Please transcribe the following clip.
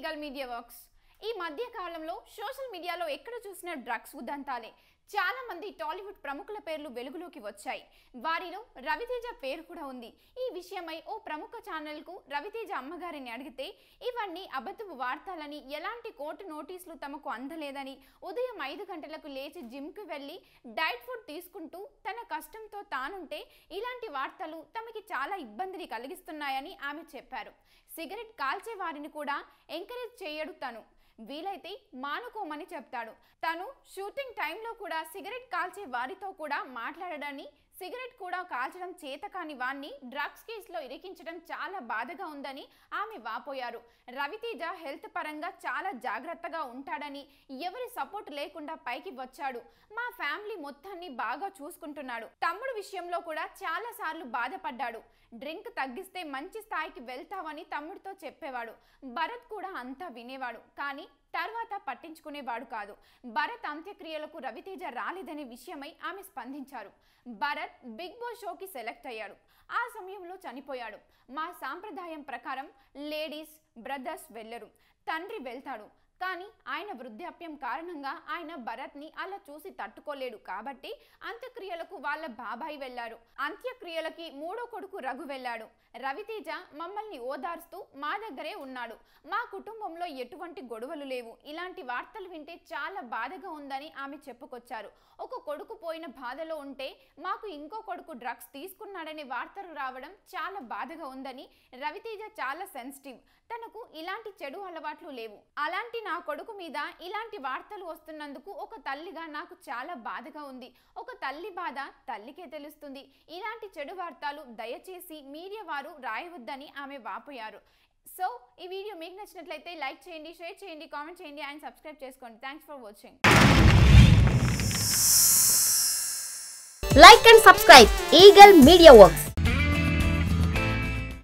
Legal media works. ఈ మధ్య కాలంలో సోషల్ మీడియాలో ఎక్కడ చూసినా డ్రగ్స్ ఉదంతాలే. చాలా మంది టాలీవుడ్ ప్రముఖుల పేర్లు వెలుగులోకి వచ్చాయి. వారిలో రవితేజ పేరు కూడా ఉంది. ఈ విషయమై ఓ ప్రముఖ ఛానల్కు రవితేజ అమ్మగారిని అడిగితే ఇవన్నీ అబద్ధపు వార్తలని ఎలాంటి కోర్టు నోటీసులు తమకు అందలేదని ఉదయం ఐదు గంటలకు లేచి జిమ్కి వెళ్ళి డైట్ ఫుడ్ తీసుకుంటూ కష్టంతో తానుంటే ఇలాంటి వార్తలు తమకి చాలా ఇబ్బందిని కలిగిస్తున్నాయని ఆమె చెప్పారు. సిగరెట్ కాల్చే వారిని కూడా ఎంకరేజ్ చేయడు తను. వీలైతే మానుకోమని చెప్తాడు. తను షూటింగ్ టైంలో కూడా సిగరెట్ కాల్చే వారితో కూడా మాట్లాడడాన్ని సిగరెట్ కూడా కాల్చడం చేత కాని వాణ్ణి డ్రగ్స్ కేసులో ఇరికించడం చాలా బాధగా ఉందని ఆమె వాపోయారు. రవితేజ హెల్త్ పరంగా చాలా జాగ్రత్తగా ఉంటాడని ఎవరి సపోర్ట్ లేకుండా పైకి వచ్చాడు. మా ఫ్యామిలీ మొత్తాన్ని బాగా చూసుకుంటున్నాడు. తమ్ముడు విషయంలో కూడా చాలా సార్లు బాధపడ్డాడు. డ్రింక్ తగ్గిస్తే మంచి స్థాయికి వెళ్తావని తమ్ముడితో చెప్పేవాడు. భరత్ కూడా అంతా వినేవాడు. కానీ తర్వాత పట్టించుకునేవాడు కాదు. భరత్ అంత్యక్రియలకు రవితేజ రాలేదనే విషయమై ఆమె స్పందించారు. భరత్ బిగ్ బాస్ షోకి సెలెక్ట్ అయ్యాడు. ఆ సమయంలో చనిపోయాడు. మా సాంప్రదాయం ప్రకారం లేడీస్ బ్రదర్స్ వెళ్ళరు. తండ్రి వెళ్తాడు. కానీ ఆయన వృద్ధాప్యం కారణంగా ఆయన భరత్ని అలా చూసి తట్టుకోలేడు కాబట్టి అంత్యక్రియలకు వాళ్ళ బాబాయ్ వెళ్ళారు అంత్యక్రియలకి మూడో కొడుకు రఘు వెళ్ళాడు. రవితేజ మమ్మల్ని ఓదార్స్తూ మా దగ్గరే ఉన్నాడు. మా కుటుంబంలో ఎటువంటి గొడవలు లేవు. ఇలాంటి వార్తలు వింటే చాలా బాధగా ఉందని ఆమె చెప్పుకొచ్చారు. ఒక కొడుకు పోయిన బాధలో ఉంటే మాకు ఇంకో కొడుకు డ్రగ్స్ తీసుకున్నాడనే వార్తలు రావడం చాలా బాధగా ఉందని రవితేజ చాలా సెన్సిటివ్. తనకు ఇలాంటి చెడు అలవాట్లు లేవు. అలాంటి నా కొడుకు మీద ఇలాంటి వార్తలు వస్తున్నందుకు ఒక తల్లిగా నాకు చాలా బాధగా ఉంది. ఒక తల్లి బాధ తల్లికే తెలుస్తుంది. ఇలాంటి చెడు వార్తలు దయచేసి మీడియా వారు రాయవద్దని ఆమె వాపోయారు. సో ఈ వీడియో మీకు నచ్చినట్లయితే లైక్ చేయండి షేర్ చేయండి కామెంట్ చేయండి అండ్ సబ్స్క్రైబ్ చేసుకోండి. Thanks for watching. Like and subscribe. Eagle Media Works.